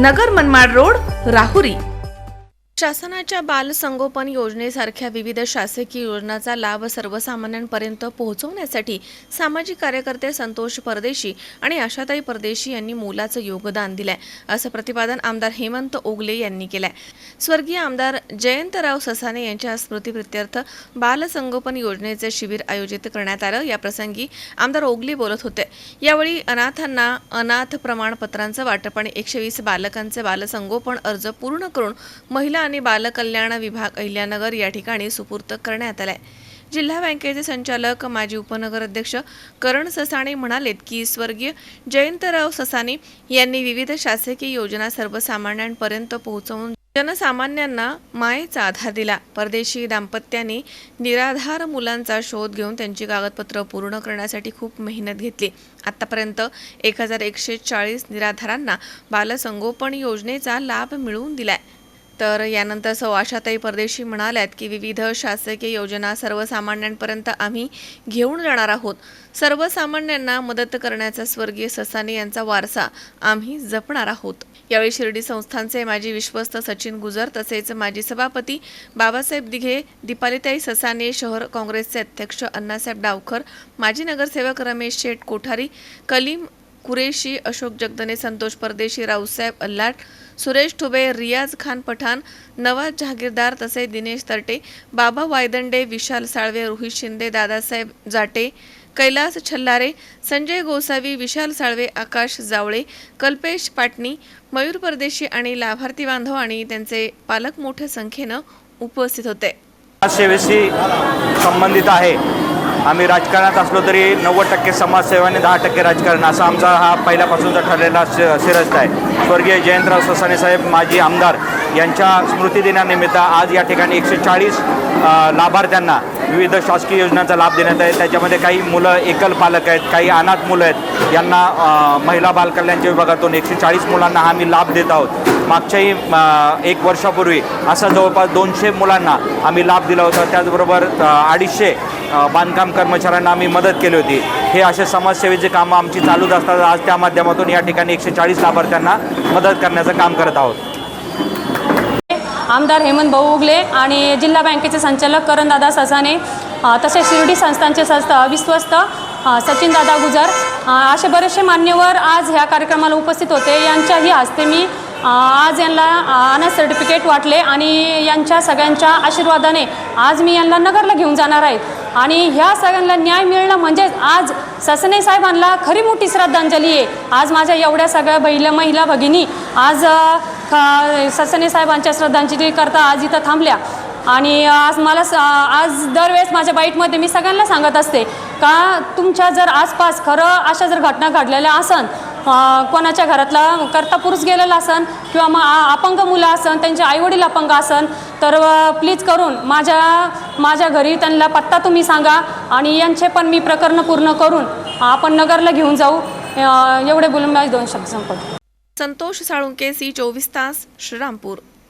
Nagar Manmad road Rahuri. शासनाच्या बालसंगोपन योजनेसारख्या विविध शासकीय योजनांचा लाभ सर्वसामान्यांपर्यंत पोहोचवण्यासाठी सामाजिक कार्यकर्ते संतोष परदेशी आणि आशाताई परदेशी यांनी मोलाचं योगदान दिलंय असं प्रतिपादन आमदार हेमंत ओगले यांनी केलंय. स्वर्गीय आमदार जयंतराव ससाने यांच्या स्मृतीप्रित्यर्थ बालसंगोपन योजनेचे शिबिर आयोजित करण्यात आलं. या प्रसंगी आमदार ओगले बोलत होते यावेळी अनाथांना अनाथ प्रमाणपत्रांचं वाटप आणि एकशे वीस बालकांचे बालसंगोपन अर्ज पूर्ण करून महिला आणि बालकल्याण विभाग अहिल्यानगर या ठिकाणी सुपूर्त करण्यात आलाय. जिल्हा बँकेचे संचालक माजी उपनगर अध्यक्ष करण ससाणे म्हणालेत की स्वर्गीय जयंतराव ससाने यांनी विविध शासकीय योजना सर्वसामान्यांपर्यंत पोहोचवून जनसामान्यांना मायेचा आधार दिला. परदेशी दाम्पत्यांनी निराधार मुलांचा शोध घेऊन त्यांची कागदपत्र पूर्ण करण्यासाठी खूप मेहनत घेतली. आतापर्यंत एक हजार एकशे चाळीस निराधारांना बालसंगोपन योजनेचा लाभ मिळवून दिलाय. तर यानंतर सवाशाताई परदेशी म्हणाल्यात की विविध शासकीय योजना सर्वसामान्यांपर्यंत आम्ही घेऊन जाणार आहोत. सर्वसामान्यांना मदत करण्याचा स्वर्गीय ससाने यांचा वारसा आम्ही जपणार आहोत. यावेळी शिर्डी संस्थांचे माजी विश्वस्त सचिन गुजर तसेच माजी सभापती बाबासाहेब दिघे दीपालिताई ससाने शहर काँग्रेसचे अध्यक्ष अण्णासाहेब डावखर माजी नगरसेवक रमेश शेठ कोठारी कलीम कुरेशी अशोक जगदने संतोष परदेशी रावसाहेब अल्लाट सुरेश ठुबे रियाज खान पठाण नवाज जहागीरदार तसेच दिनेश तरटे बाबा वायदंडे विशाल साळवे रोहित शिंदे दादासाहेब जाटे कैलास छल्लारे संजय गोसावी विशाल साळवे आकाश जावळे कल्पेश पाटणी मयूर परदेशी आणि लाभार्थी बांधव आणि त्यांचे पालक मोठ्या संख्येनं उपस्थित होते. समाजसेवेशी संबंधित आहे. आम्ही राजकारणात असलो तरी नव्वद टक्के समाजसेवा आणि दहा टक्के राजकारण असा आमचा हा पहिल्यापासूनचा ठरलेला सिरस्त आहे. स्वर्गीय जयंतराव ससाने साहेब माजी आमदार यांच्या स्मृतिदिनानिमित्त आज या ठिकाणी एकशे चाळीस लाभार्थ्यांना विविध शासकीय योजनांचा लाभ देण्यात आहे. त्याच्यामध्ये काही मुलं एकल पालक आहेत काही अनाथ मुलं आहेत. यांना महिला बालकल्याणच्या विभागातून एकशे चाळीस मुलांना आम्ही लाभ देत आहोत. मागच्याही एक वर्षापूर्वी असा जवळपास दोनशे मुलांना आम्ही लाभ दिला होता. त्याचबरोबर अडीचशे बांधकाम कर्मचाऱ्यांना आम्ही मदत केली होती. हे असे समाजसेवेचे कामं आमची चालूच असतात. आज त्या माध्यमातून या ठिकाणी एकशे चाळीस लाभार्थ्यांना मदत करण्याचं काम करत आहोत. आमदार हेमंत भाऊ उगले आणि जिल्हा बँकेचे संचालक करणदादा ससाने तसेच शिर्डी संस्थांचे संस्था विश्वस्त सचिनदादा गुजर असे बरेचसे मान्यवर आज ह्या कार्यक्रमाला उपस्थित होते. यांच्याही हस्ते मी आज यांना अ, अनाथ सर्टिफिकेट वाटले आणि यांच्या सगळ्यांच्या आशीर्वादाने आज मी यांना नगरला घेऊन जाणार आहेत आणि ह्या सगळ्यांना न्याय मिळणं म्हणजेच आज ससने साहेबांना खरी मोठी श्रद्धांजली आहे. आज माझ्या एवढ्या सगळ्या बहिल्या महिला भगिनी आज ससने साहेबांच्या श्रद्धांजली करता आज इथं थांबल्या. आणि आज मला स- आज दरवेळेस माझ्या बाईटमध्ये मी सगळ्यांना सांगत असते का तुमच्या जर आसपास खरं अशा जर घटना घडलेल्या असन कोणाच्या घरातला करता पुरुष गेलेला असन किंवा मग अपंग मुलं असन त्यांचे आईवडील अपंग असन तर प्लीज करून माझ्या माझ्या घरी त्यांना पत्ता तुम्ही सांगा आणि यांचे पण मी प्रकरणं पूर्ण करून आपण नगरला घेऊन जाऊ. एवढे बोलून माझे दोन शब्द संपत संतोष साळुंके सी चोवीस तास श्रीरामपूर.